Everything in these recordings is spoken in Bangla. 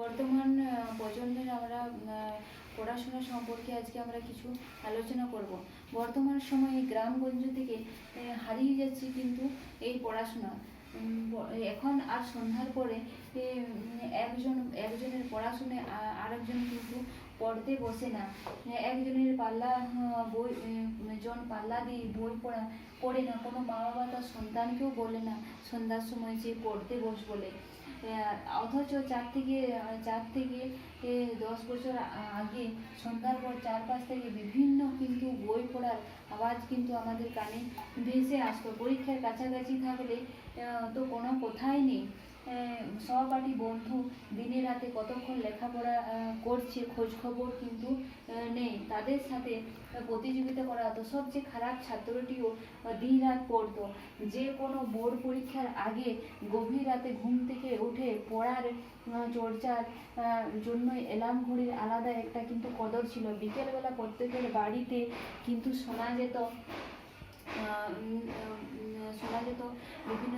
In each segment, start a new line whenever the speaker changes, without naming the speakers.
বর্তমান প্রজন্মের আমরা পড়াশোনা সম্পর্কে আজকে আমরা কিছু আলোচনা করব। বর্তমান সময়ে গ্রামগঞ্জ থেকে হারিয়ে যাচ্ছে কিন্তু এই পড়াশোনা। এখন আর সন্ধ্যার পরে একজন, একজনের পড়াশুনে আরেকজন কিন্তু পড়তে বসে না। একজনের পাল্লা বই জন পাল্লা দিয়ে বই পড়া, পড়ে না। কোনো মা বাবা তার সন্তানকেও বলে না, সন্ধ্যার সময় যে পড়তে বস বলে। অথচ চার থেকে চার থেকে দশ বছর আগে সন্ধ্যার পর চারপাশ থেকে বিভিন্ন কিন্তু বই পড়ার আওয়াজ কিন্তু আমাদের কানে ভেসে আসতো। পরীক্ষার কাছাকাছি থাকলে তো কোনো কথাই নেই। সহপাঠী বন্ধু দিনে রাতে কতক্ষণ লেখাপড়া করছে খোঁজ খবর কিন্তু নেই। তাদের সাথে প্রতিযোগিতা করা হতো। সবচেয়ে খারাপ ছাত্রটিও দিন রাত পড়তো। যে কোনো বোর্ড পরীক্ষার আগে গভীর রাতে ঘুম থেকে উঠে পড়ার চর্চার জন্য অ্যালার্ম ঘড়ির আলাদা একটা কিন্তু কদর ছিল। বিকেলবেলা প্রত্যেকের বাড়িতে কিন্তু শোনা যেত শোনা যেত বিভিন্ন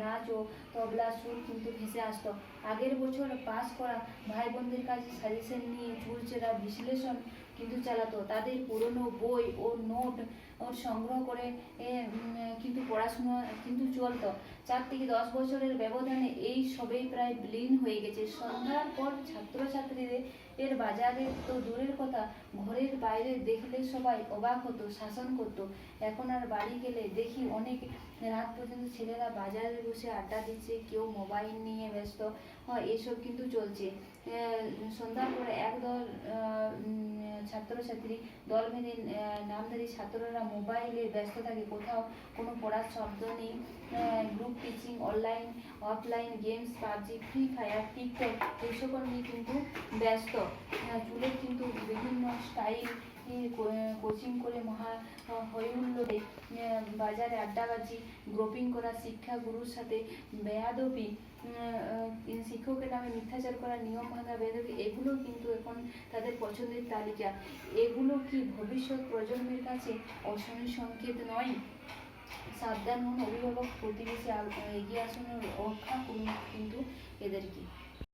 নাচ ও তবলা সুর কিন্তু ভেসে আসত। আগের বছর পাস করা ভাই বোনদের কাছে সাজেশন নিয়ে চুলচেরা বিশ্লেষণ। কিন্তু চালাতো। তাদের পুরনো বই ও নোট ওর সংগ্রহ করে কিন্তু পড়াশোনা, কিন্তু চলতো। চার থেকে দশ বছরের ব্যবধানে এই সবেই প্রায় বিলীন হয়ে গেছে। সন্ধ্যার পর ছাত্রছাত্রীদের এর বাজারে তো দূরের কথা, ঘরের বাইরে দেখলে সবাই অবাক হতো, শাসন করতো। এখন আর বাড়ি গেলে দেখি অনেক রাত পর্যন্ত ছেলেরা বাজারে বসে আড্ডা দিচ্ছে, কেউ মোবাইল নিয়ে ব্যস্ত। হয়, এসব কিন্তু চলছে। সন্ধ্যার পরে একদল ছাত্রছাত্রী দল আহ, নামধারী ছাত্ররা মোবাইলে ব্যস্ত থাকে। কোথাও কোনো পড়ার শব্দ নেই। Group teaching online offline games PUBG free fire TikTok এই সকল নিয়ে কিন্তু ব্যস্ত। চুলের কিন্তু বিভিন্ন স্টাইল কোচিং করে মহা হৈহুল্লোড়ে বাজারে আড্ডাবাজি গ্রুপিং করা, শিক্ষা গুরুর সাথে বেয়াদবি শিক্ষকের নামে মিথ্যাচার করা, নিয়ম ভাঙা, বেয়াদবি, এগুলো কিন্তু এখন তাদের পছন্দের তালিকা। এগুলো কি ভবিষ্যৎ প্রজন্মের কাছে অশনি সংকেত নয়? সাবধান হন, অভিভাবক প্রতিবেশী এগিয়ে আসুন, রক্ষা করুন কিন্তু এদেরকে।